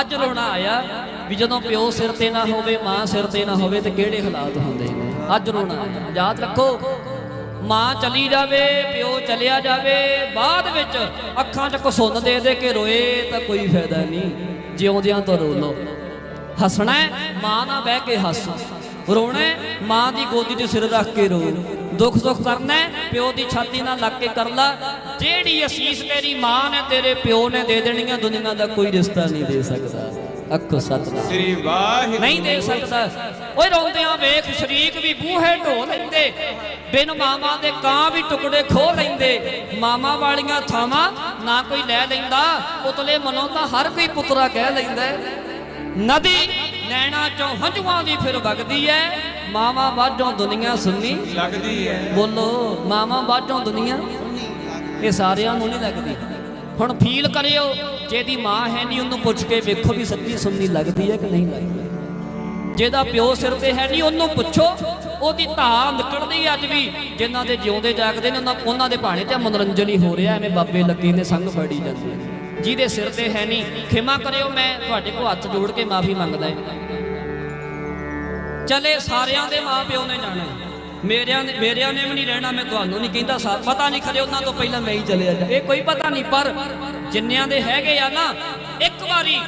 ਅੱਜ ਰੋਣਾ ਆਇਆ ਵੀ ਜਦੋਂ ਪਿਓ ਸਿਰ ਤੇ ਨਾ ਹੋਵੇ, ਮਾਂ ਸਿਰ ਤੇ ਨਾ ਹੋਵੇ, ਤੇ ਕਿਹੜੇ ਹਾਲਾਤ ਹੁੰਦੇ? ਅੱਜ ਰੋਣਾ ਯਾਦ ਰੱਖੋ, ਮਾਂ ਚਲੀ ਜਾਵੇ, ਪਿਓ ਚਲਿਆ ਜਾਵੇ, ਬਾਅਦ ਵਿੱਚ ਅੱਖਾਂ 'ਚ ਕਸੁੰਨ ਦੇ ਦੇ ਕੇ ਰੋਏ, ਤਾਂ ਕੋਈ ਫਾਇਦਾ ਨਹੀਂ। ਜਿਉਂਦਿਆਂ ਤੋਂ ਰੋ ਲਓ। ਹੱਸਣਾ ਮਾਂ ਨਾਲ ਬਹਿ ਕੇ ਹੱਸ। ਰੋਣਾ ਮਾਂ ਦੀ ਗੋਦੀ 'ਤੇ ਸਿਰ ਰੱਖ ਕੇ ਰੋ। ਦੁੱਖ ਸੁੱਖ ਕਰਨਾ ਪਿਓ ਦੀ ਛਾਤੀ ਨਾਲ ਲੱਗ ਕੇ ਕਰ ਲਾ। ਜਿਹੜੀ ਅਸੀਸ ਤੇਰੀ ਮਾਂ ਨੇ ਤੇਰੇ ਪਿਓ ਨੇ ਦੇ ਦੇਣੀਆਂ ਦੁਨੀਆ ਦਾ ਕੋਈ ਰਿਸ਼ਤਾ ਨਹੀਂ ਦੇ ਸਕਦਾ। ਅੱਖੋ ਸਤਨਾਮ ਸ੍ਰੀ ਵਾਹਿਗੁਰੂ ਨਹੀਂ ਦੇ ਸਕਦਾ। ਓਏ ਰੋਂਦਿਆਂ ਵੇਖ ਸ਼ਰੀਕ ਵੀ ਬੂਹੇ ਢੋ ਲੈਂਦੇ। ਬਿਨ ਮਾਮਾ ਦੇ ਕਾਂ ਵੀ ਟੁਕੜੇ ਖੋ ਲੈਂਦੇ। ਮਾਮਾ ਵਾਲੀਆਂ ਥਾਵਾਂ ਨਾ ਕੋਈ ਲੈ ਲੈਂਦਾ। ਉਤਲੇ ਮਨੋਂ ਤਾਂ ਹਰ ਕੋਈ ਪੁੱਤਰਾ ਕਹਿ ਲੈਂਦਾ। ਨਦੀ ਨੈਣਾ ਚੋਂ ਹੰਝੂਆਂ ਦੀ ਫਿਰ ਵਗਦੀ ਐ। ਮਾਮਾ ਬਾਝੋਂ ਦੁਨੀਆ ਸੁੰਨੀ। ਲੱਗਦੀ ਹੈ ਬੋਲੋ ਮਾਮਾ ਬਾਝੋਂ ਦੁਨੀਆ ਇਹ ਸਾਰਿਆਂ ਨੂੰ ਨਹੀਂ ਲੱਗਦੀ। ਹੁਣ ਫੀਲ ਕਰਿਓ ਜਿਹਦੀ ਮਾਂ ਹੈ ਨਹੀਂ ਉਹਨੂੰ ਪੁੱਛ ਕੇ ਵੇਖੋ ਵੀ ਸੱਚੀ ਸੁਣਨੀ ਲੱਗਦੀ ਹੈ ਕਿ ਨਹੀਂ ਲੱਗਦੀ। ਜਿਹਦਾ ਪਿਓ ਸਿਰ ਤੇ ਹੈ ਨਹੀਂ ਉਹਨੂੰ ਪੁੱਛੋ ਉਹਦੀ ਧਾਰ ਨਿਕਲਦੀ ਅੱਜ ਵੀ। ਜਿਨ੍ਹਾਂ ਦੇ ਜਿਉਂਦੇ ਜਾਗਦੇ ਨੇ ਉਹਨਾਂ ਦੇ ਭਾਣੇ ਤੇ ਮਨੋਰੰਜਨ ਹੀ ਹੋ ਰਿਹਾ ਐਵੇਂ ਬਾਬੇ ਲੱਗੇ ਨੇ ਸੰਗ ਫੜੀ ਜਾਂਦੇ। ਜਿਹਦੇ ਸਿਰ ਤੇ ਹੈ ਨਹੀਂ, ਖਿਮਾ ਕਰਿਓ, ਮੈਂ ਤੁਹਾਡੇ ਕੋਲ ਹੱਥ ਜੋੜ ਕੇ ਮਾਫੀ ਮੰਗਦਾ ਹਾਂ। ਚਲੇ ਸਾਰਿਆਂ ਦੇ ਮਾਂ ਪਿਓ ਨੇ ਜਾਣਾ ਮੇਰਿਆਂ ਨੇ ਮੇਰਿਆਂ ਨੇ ਵੀ ਨਹੀਂ ਰਹਿਣਾ, ਮੈਂ ਤੁਹਾਨੂੰ ਨਹੀਂ ਕਹਿੰਦਾ ਸਾ ਪਤਾ ਨਹੀਂ ਖਰੇ ਉਹਨਾਂ ਤੋਂ ਪਹਿਲਾਂ ਮੈਂ ਹੀ ਚਲਿਆ ਜਾ ਇਹ ਕੋਈ ਪਤਾ ਨਹੀਂ, ਪਰ ਜਿੰਨਿਆਂ ਦੇ ਹੈਗੇ ਆ ਨਾ, ਇੱਕ ਵਾਰੀ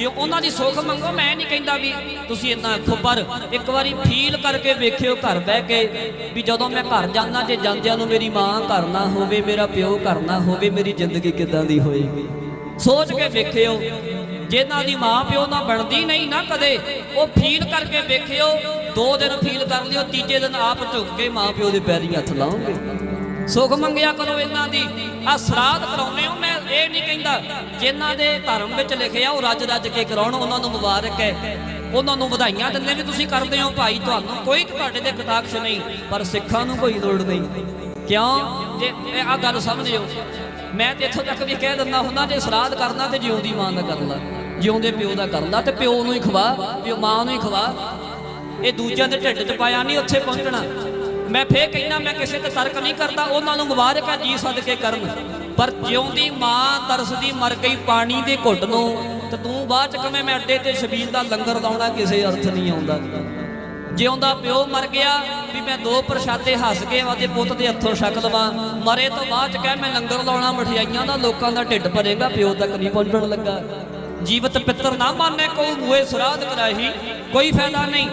ਜੇ ਉਹਨਾਂ ਦੀ ਸੁੱਖ ਮੰਗੋ, ਮੈਂ ਨਹੀਂ ਕਹਿੰਦਾ ਵੀ ਤੁਸੀਂ ਇੰਨਾ ਆਖੋ, ਪਰ ਇੱਕ ਵਾਰੀ ਫੀਲ ਕਰਕੇ ਵੇਖਿਓ ਘਰ ਬਹਿ ਕੇ ਵੀ ਜਦੋਂ ਮੈਂ ਘਰ ਜਾਂਦਾ, ਜੇ ਜਾਂਦਿਆਂ ਨੂੰ ਮੇਰੀ ਮਾਂ ਘਰ ਨਾ ਹੋਵੇ, ਮੇਰਾ ਪਿਓ ਘਰ ਨਾ ਹੋਵੇ, ਮੇਰੀ ਜ਼ਿੰਦਗੀ ਕਿੱਦਾਂ ਦੀ ਹੋਏਗੀ? ਸੋਚ ਕੇ ਵੇਖਿਓ, ਜਿਨ੍ਹਾਂ ਦੀ ਮਾਂ ਪਿਓ ਨਾਲ ਬਣਦੀ ਨਹੀਂ ਨਾ ਕਦੇ, ਉਹ ਫੀਲ ਕਰਕੇ ਵੇਖਿਓ, ਦੋ ਦਿਨ ਫੀਲ ਕਰ ਲਿਓ, ਤੀਜੇ ਦਿਨ ਆਪ ਝੁੱਕ ਕੇ ਮਾਂ ਪਿਓ ਦੇ ਪੈਰੀਂ ਹੱਥ ਲਾਓਗੇ? ਸੁਖ ਮੰਗਿਆ ਕਰੋ ਇਹਨਾਂ ਦੀ। ਆ ਸਰਾਧ ਕਰਾਉਨੇ ਹੋ, ਮੈਂ ਇਹ ਨਹੀਂ ਕਹਿੰਦਾ, ਜਿਨ੍ਹਾਂ ਦੇ ਧਰਮ ਵਿੱਚ ਲਿਖਿਆ ਉਹ ਰੱਜ ਰੱਜ ਕੇ ਕਰਾਉਣ, ਉਹਨਾਂ ਨੂੰ ਮੁਬਾਰਕ ਹੈ। ਉਹਨਾਂ ਨੂੰ ਵਧਾਈਆਂ ਦਿੰਦੇ ਵੀ ਤੁਸੀਂ ਕਰਦੇ ਹੋ, ਭਾਈ ਤੁਹਾਨੂੰ ਕੋਈ ਤੁਹਾਡੇ ਤੇ ਕਟਾਕਸ਼ ਨਹੀਂ, ਪਰ ਸਿੱਖਾਂ ਨੂੰ ਕੋਈ ਲੋੜ ਨਹੀਂ। ਕਿਉਂ? ਜੇ ਆ ਗੱਲ ਸਮਝਿਓ। ਮੈਂ ਤੇ ਇੱਥੋਂ ਤੱਕ ਵੀ ਕਹਿ ਦਿੰਦਾ ਹੁੰਦਾ, ਜੇ ਸਰਾਧ ਕਰਨਾ ਤੇ ਜਿਉਂਦੀ ਮਾਂ ਦਾ ਕਰ ਲਾ। ਜਿਉਂਦੇ ਪਿਓ ਦਾ ਕਰ ਲਾ, ਤੇ ਪਿਓ ਨੂੰ ਹੀ ਖਵਾ, ਪਿਓ ਮਾਂ ਨੂੰ ਹੀ ਖਵਾ। ਇਹ ਦੂਜਿਆਂ ਦੇ ਢਿੱਡ 'ਚ ਪਾਇਆ ਨਹੀਂ, ਉੱਥੇ ਪਹੁੰਚਣਾ। ਮੈਂ ਫੇਰ ਕਹਿਣਾ ਮੈਂ ਕਿਸੇ ਤੇ ਤਰਕ ਨਹੀਂ ਕਰਦਾ, ਉਹਨਾਂ ਨੂੰ ਮੁਬਾਰਕ ਹੈ ਜੀ ਸਦਕੇ ਕਰਨ। ਪਰ ਜਿਉਂਦੀ ਮਾਂ ਤਰਸਦੀ ਮਰ ਗਈ ਪਾਣੀ ਦੇ ਘੁੱਟ ਨੂੰ, ਤੇ ਤੂੰ ਬਾਅਦ ਚ ਕਵੇਂ ਮੈਂ ਅੱਡੇ ਤੇ ਛਬੀਲ ਦਾ ਲੰਗਰ ਲਾਉਣਾ, ਕਿਸੇ ਅਰਥ ਨਹੀਂ ਆਉਂਦਾ। ਜਿਉਂਦਾ ਪਿਓ ਮਰ ਗਿਆ, ਵੀ ਮੈਂ ਦੋ ਪ੍ਰਸ਼ਾਦੇ ਹੱਸ ਕੇ ਉਹਦੇ ਪੁੱਤ ਦੇ ਹੱਥੋਂ ਛਕ ਲਵਾਂ। ਮਰੇ ਤੋਂ ਬਾਅਦ ਚ ਕਹਿ, ਮੈਂ ਲੰਗਰ ਲਾਉਣਾ, ਮਠਿਆਈਆਂ ਦਾ ਲੋਕਾਂ ਦਾ ਢਿੱਡ ਭਰੇਗਾ, ਪਿਓ ਤੱਕ ਨਹੀਂ ਪਹੁੰਚਣ ਲੱਗਾ। ਜੀਵਤ ਪਿੱਤਰ ਨਾ ਮਾਨੇ, ਕੋਈ ਮੂਏ ਸਰਾਧ ਕਰਾਹੀ, ਕੋਈ ਫਾਇਦਾ ਨਹੀਂ।